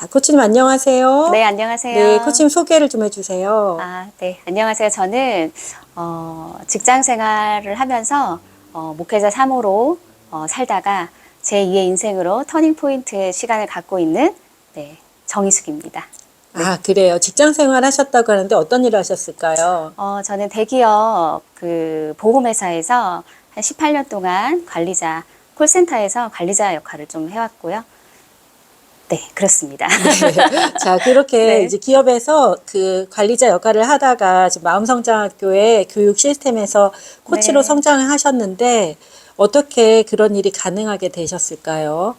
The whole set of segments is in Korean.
자, 코치님 안녕하세요. 네, 안녕하세요. 네, 코치님 소개를 좀 해주세요. 아, 네. 안녕하세요. 저는 어, 직장 생활을 하면서 어, 목회자 3호로 어, 살다가 제 2의 인생으로 터닝 포인트의 시간을 갖고 있는 네, 정희숙입니다. 아, 그래요. 직장 생활 하셨다고 하는데 어떤 일을 하셨을까요? 어, 저는 대기업 그 보험회사에서 한 18년 동안 관리자 콜센터에서 관리자 역할을 좀 해왔고요. 네, 그렇습니다. 네. 자, 그렇게 네. 이제 기업에서 그 관리자 역할을 하다가 지금 마음성장학교의 교육 시스템에서 코치로 네. 성장을 하셨는데 어떻게 그런 일이 가능하게 되셨을까요?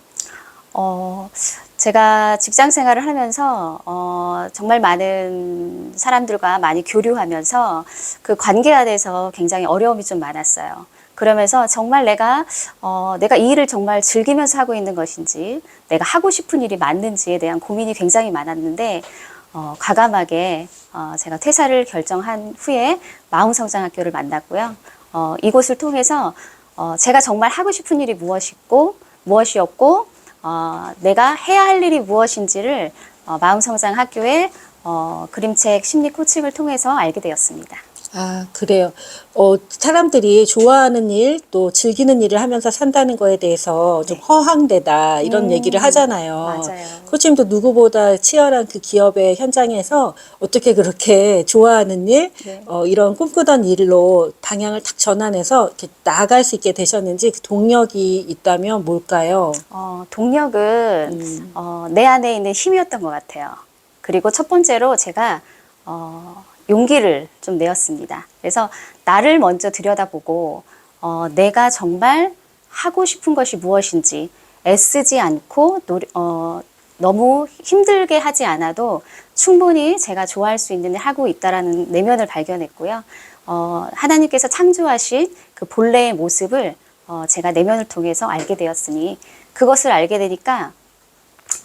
어, 제가 직장 생활을 하면서, 어, 정말 많은 사람들과 많이 교류하면서 그 관계 안에서 굉장히 어려움이 좀 많았어요. 그러면서 정말 내가, 어, 내가 이 일을 정말 즐기면서 하고 있는 것인지, 내가 하고 싶은 일이 맞는지에 대한 고민이 굉장히 많았는데, 어, 과감하게, 어, 제가 퇴사를 결정한 후에 마음성장학교를 만났고요. 어, 이곳을 통해서, 어, 제가 정말 하고 싶은 일이 무엇이고, 무엇이었고, 어, 내가 해야 할 일이 무엇인지를 어, 마음성장학교의 어, 그림책 심리 코칭을 통해서 알게 되었습니다. 아, 그래요. 어, 사람들이 좋아하는 일, 또 즐기는 일을 하면서 산다는 거에 대해서 좀 허황되다, 이런 음, 얘기를 하잖아요. 맞아요. 코치님도 누구보다 치열한 그 기업의 현장에서 어떻게 그렇게 좋아하는 일, 네. 어, 이런 꿈꾸던 일로 방향을 딱 전환해서 이렇게 나아갈 수 있게 되셨는지 그 동력이 있다면 뭘까요? 어, 동력은 음. 어, 내 안에 있는 힘이었던 것 같아요. 그리고 첫 번째로 제가 어, 용기를 좀 내었습니다. 그래서 나를 먼저 들여다보고 어, 내가 정말 하고 싶은 것이 무엇인지 애쓰지 않고 노, 어, 너무 힘들게 하지 않아도 충분히 제가 좋아할 수 있는 일 하고 있다라는 내면을 발견했고요. 어, 하나님께서 창조하신 그 본래의 모습을 어, 제가 내면을 통해서 알게 되었으니 그것을 알게 되니까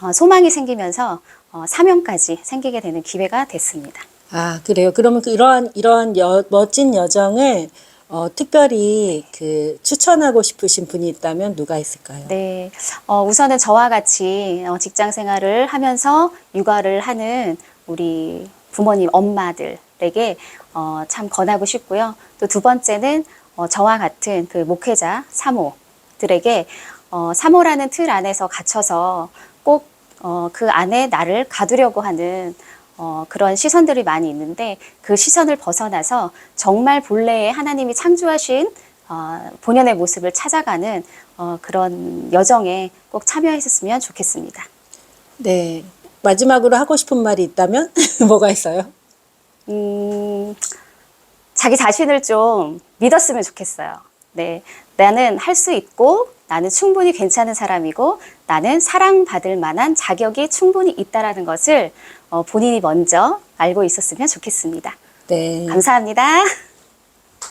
어, 소망이 생기면서 어, 사명까지 생기게 되는 기회가 됐습니다. 아, 그래요. 그러면 그 이러한, 이러한 여, 멋진 여정을 어, 특별히 그 추천하고 싶으신 분이 있다면 누가 있을까요? 네, 어, 우선은 저와 같이 어, 직장 생활을 하면서 육아를 하는 우리 부모님, 엄마들에게 어, 참 권하고 싶고요. 또 두 번째는 어, 저와 같은 그 목회자 사모들에게 어, 사모라는 틀 안에서 갇혀서 꼭 어, 그 안에 나를 가두려고 하는 어, 그런 시선들이 많이 있는데 그 시선을 벗어나서 정말 본래의 하나님이 창조하신 어, 본연의 모습을 찾아가는 어, 그런 여정에 꼭 참여했었으면 좋겠습니다. 네. 마지막으로 하고 싶은 말이 있다면 뭐가 있어요? 음, 자기 자신을 좀 믿었으면 좋겠어요. 네. 나는 할 수 있고, 나는 충분히 괜찮은 사람이고, 나는 사랑받을 만한 자격이 충분히 있다라는 것을 어, 본인이 먼저 알고 있었으면 좋겠습니다. 네. 감사합니다.